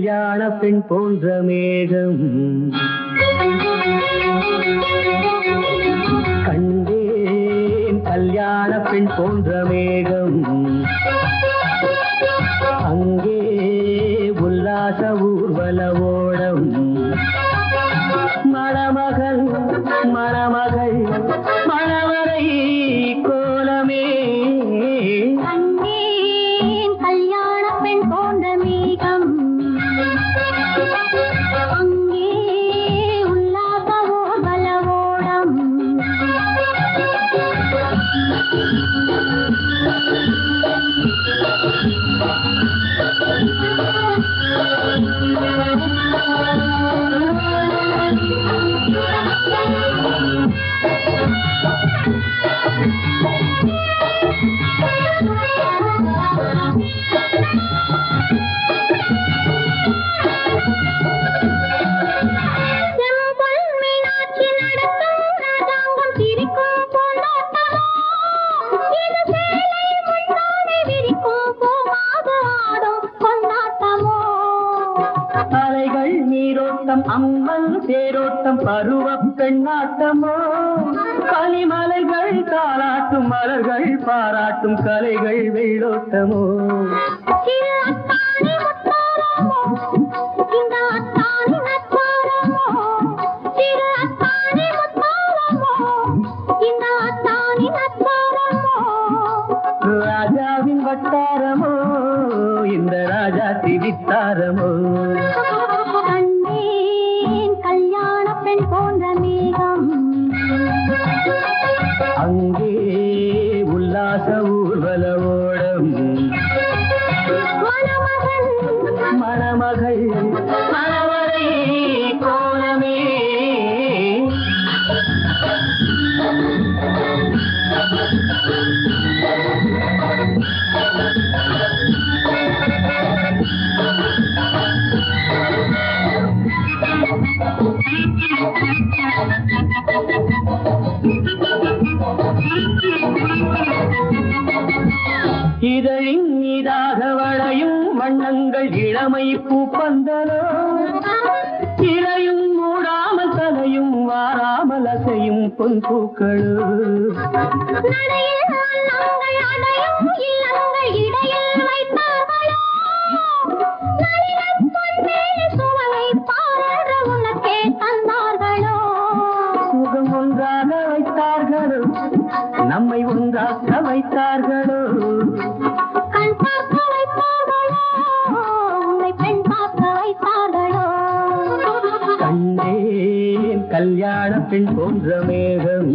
கல்யாண பெண் போன்ற மேகம். கண்டேன் கல்யாண பெண் போன்ற மேகம். Thank you. நீரோட்டம் அம்மன் தேரோட்டம் பருவ பெண்ணாட்டமோ? கனிமலைகள் தாளாட்டும் மலர்கள் பாராட்டும் கலைகள் வெள்ளோட்டமோ ராஜாவின் வட்டாரமோ? இந்த ராஜா திவித்தாரமோ? மணமகள் மணவரையே கோலமே இதழின் மீதாக வளைய வண்ணங்கள் இளமை பூப்பந்தலோ இலையும் மூடாமல் தலையும் வாராமல் அசையும் பொன் பூக்களோ? சுகம் ஒன்றாக வைத்தார்களோ? நம்மை ஒன்றாக வைத்தார்களோ? கல்யாண பெண் போன்ற மேகம்.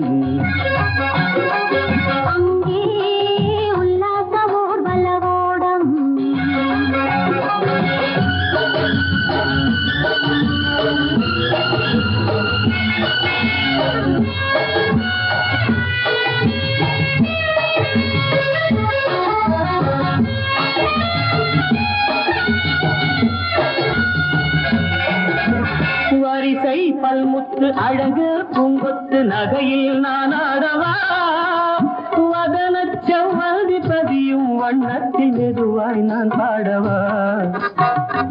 பல்முத்து அழகு பூங்கொத்து நகையில் நான் ஆடவா? வதன பதியும் வண்ணத்தில் மெதுவாய் நான் பாடவா?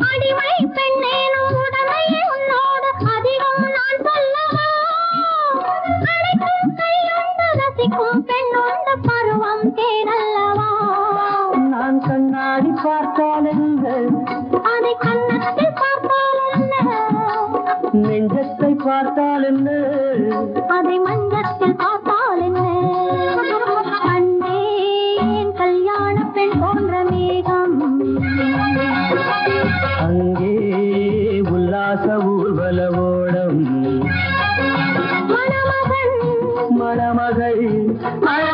அடிமை பெண்ணேனும் உடமை நெஞ்சத்தை பார்த்தால் என்ன? அதை மஞ்சத்தில் பார்த்தால் என்ன? கண்டேன் கல்யாண பெண் போன்ற மேகம். அங்கே உல்லாச ஊர்வல ஓடம். மணமகள். மண